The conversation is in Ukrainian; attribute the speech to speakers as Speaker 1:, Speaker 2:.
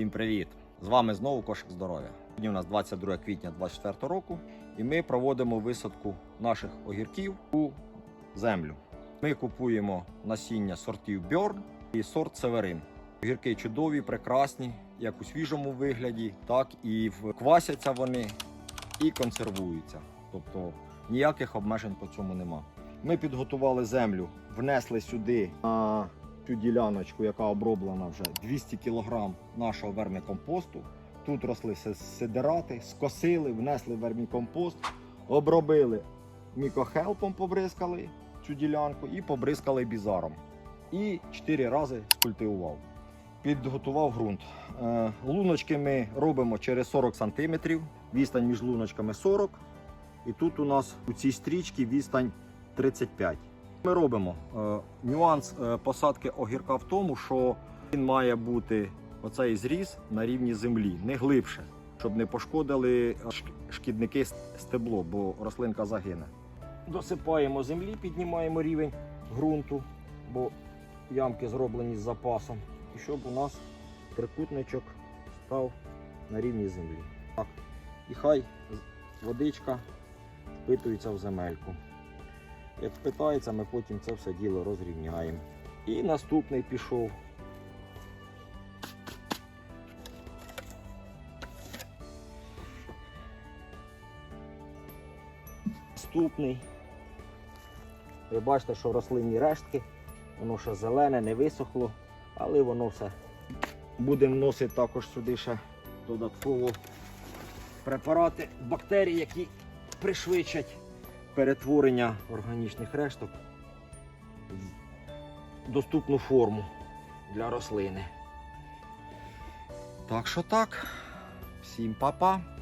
Speaker 1: Всім привіт! З вами знову кошик здоров'я. Сьогодні у нас 22 квітня 2024 року, і ми проводимо висадку наших огірків у землю. Ми купуємо насіння сортів Bjorn і сорт Северин. Огірки чудові, прекрасні, як у свіжому вигляді, так і квасяться вони і консервуються. Тобто ніяких обмежень по цьому нема. Ми підготували землю, внесли сюди на цю діляночку, яка оброблена вже 200 кг нашого вермікомпосту. Тут росли сидирати, скосили, внесли вермікомпост, обробили мікохелпом, побризкали цю ділянку і побризкали бізаром. І 4 рази скультивував. Підготував ґрунт. Е, Луночки ми робимо через 40 см, відстань між луночками 40 і тут у нас у цій стрічці відстань 35. Ми робимо е, нюанс е, посадки огірка в тому, що він має бути оцей зріз на рівні землі, не глибше, щоб не пошкодили шкідники стебло, бо рослинка загине. Досипаємо землі, піднімаємо рівень ґрунту, бо ямки зроблені з запасом. І щоб у нас трикутничок став на рівні землі. Так. І хай водичка впитується в земельку. Як впитається, ми потім це все діло розрівняємо. І наступний пішов. Наступний. Ви бачите, що рослинні рештки, воно ще зелене, не висохло, але воно все. Будемо вносити також сюди ще додатково препарати бактерій, які пришвидшать перетворення органічних решток в доступну форму для рослини. Так що так. Всім па-па.